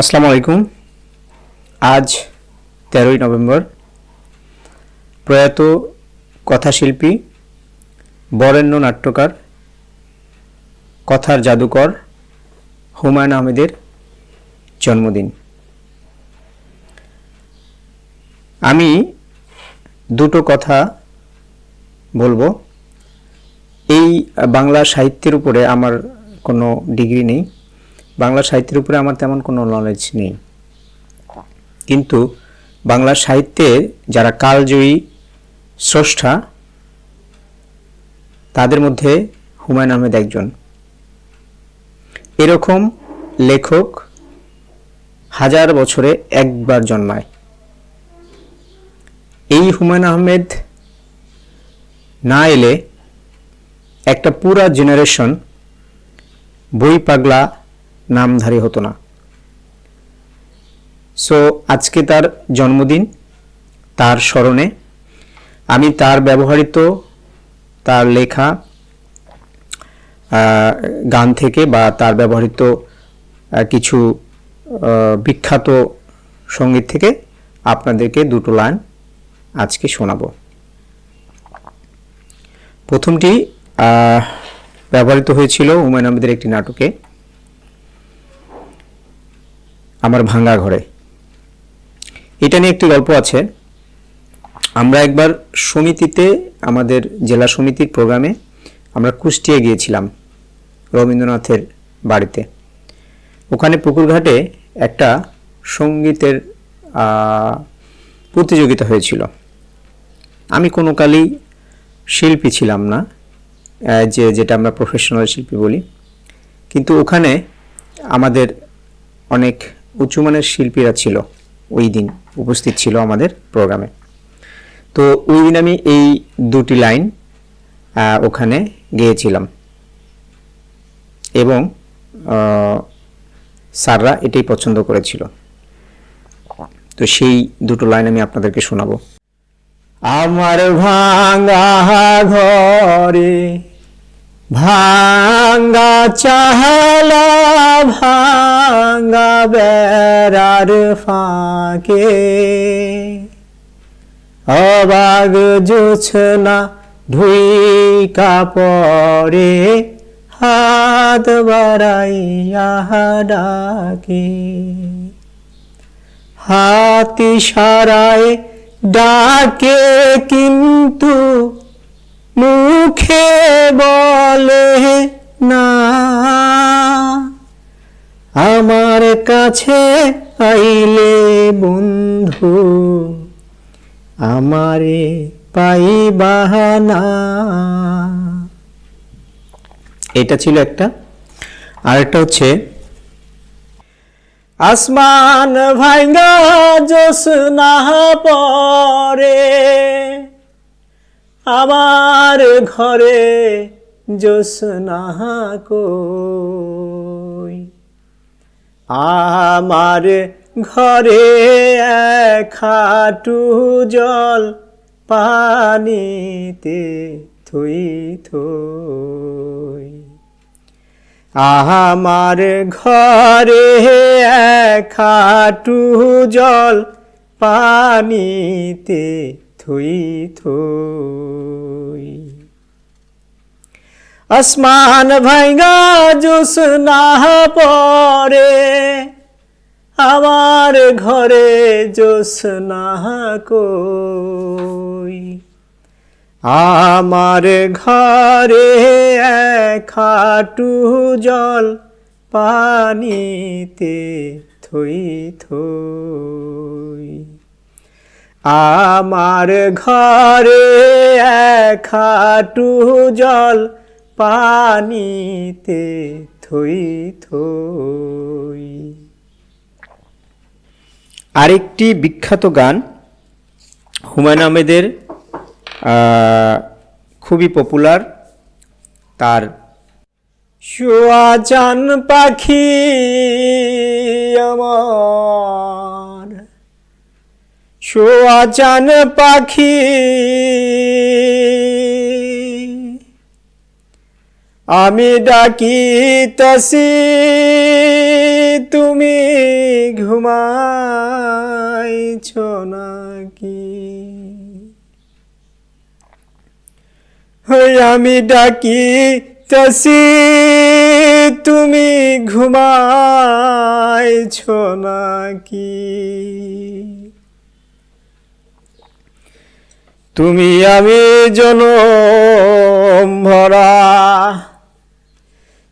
আসসালামু আলাইকুম। আজ তেরোই নভেম্বর। প্রয়াত কথাশিল্পী, বরেণ্য নাট্যকার, কথার জাদুকর হুমায়ুন আহমেদের জন্মদিন। আমি দুটো কথা বলব। এই বাংলা সাহিত্যের উপরে আমার কোনো ডিগ্রি নেই। বাংলা সাহিত্যের উপরে আমার তেমন কোনো নলেজ নেই। কিন্তু বাংলা সাহিত্যে যারা কালজয়ী স্রষ্টা, তাদের মধ্যে হুমায়ুন আহমেদ একজন। এরকম লেখক হাজার বছরে একবার জন্মায়। এই হুমায়ুন আহমেদ না এলে একটা পুরা জেনারেশন বই পাগলা নামধারী হতো না। সো আজকে তার জন্মদিন, তার স্মরণে আমি তার ব্যবহৃত, তার লেখা গান থেকে বা তার ব্যবহৃত কিছু বিখ্যাত সংগীত থেকে আপনাদেরকে দুটো লাইন আজকে শোনাবো। প্রথমটি ব্যবহৃত হয়েছিল হুমায়ুন আহমেদের একটি নাটকে। আমার ভাঙ্গা ঘরে। এটা নিয়ে একটি গল্প আছে। আমরা একবার সমিতিতে, আমাদের জেলা সমিতির প্রোগ্রামে আমরা কুষ্টিয়া গিয়েছিলাম রবীন্দ্রনাথের বাড়িতে। ওখানে পুকুরঘাটে একটা সঙ্গীতের প্রতিযোগিতা হয়েছিল। আমি কোনো কালই শিল্পী ছিলাম না যে, যেটা আমরা প্রফেশনাল শিল্পী বলি। কিন্তু ওখানে আমাদের অনেক উঁচুমানের শিল্পীরা ছিল, ওই দিন উপস্থিত ছিল আমাদের প্রোগ্রামে। তো ওই দিন আমি এই দুটি লাইন ওখানে গিয়েছিলাম। এবং স্যাররা এটাই পছন্দ করেছিল। তো সেই দুটো লাইন আমি আপনাদেরকে শোনাবো। আমার ভাঙ্গা ঘরে ভাঙ্গা চাহলা, ভাঙ্গা বেড়ার ফাঁকে। অবাগ জোছনা ঢুইকা পরে হাত বাড়াইয়া ডাকে। হাতি সারায় ডাকে কিন্তু মুখে বলে না। আমার কাছে আইলে বন্ধু, আমারে পাইবাহানা এটা ছিল একটা। আরেকটা হচ্ছে, আসমান ভাঙ্গা জোসনা পরে আমার ঘরে জোসনা কই। আমার ঘরে খাটু জল পানিতে থুই থই। আমার ঘরে খাটু জল পানিতে থুই থই। আসমান ভাঙ্গা জোসনা পরে আমার ঘরে জোসনা কই। আমার ঘরে হাঁটু জল পানিতে থই থই। আমার ঘরে হাঁটু জল পানিতে থই থই। আরেকটি বিখ্যাত গান হুমায়ুন আহমেদের খুবই পপুলার, তার শোয়া চান পাখি আমার শোয়া চান পাখি। আমি ডাকি তসি তুমি ঘুমাইছ নাকি? হই আমি ডাকি তাসি তুমি ঘুমাইছ নাকি? তুমি আমি জনম ভরা।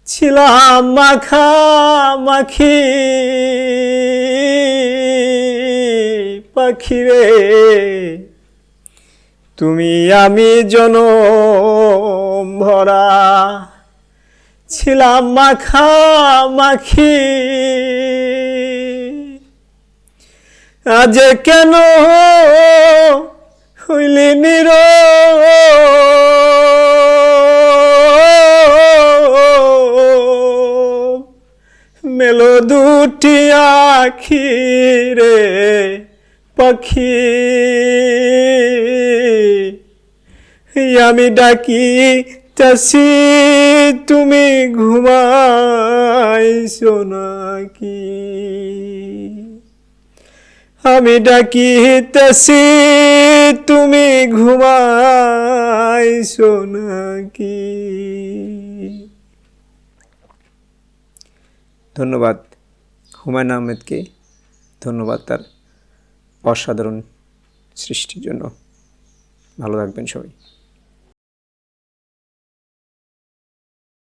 ছিলাম মাখা মাখি পাখিরে। তুমি আমি জনম ভরা। ছিলাম মাখা মাখি। আজ কেন হইলি নির। মেলো দুটি আখি রে পাখি। আমি ডাকি চাষি তুমি ঘুমাইছো নাকি? আমি ডাকি তেসি তুমি ঘুমাইছো নাকি? ধন্যবাদ হুমায়ুন আহমেদকে। ধন্যবাদ তার অসাধারণ সৃষ্টির জন্য। ভালো থাকবেন সবাই।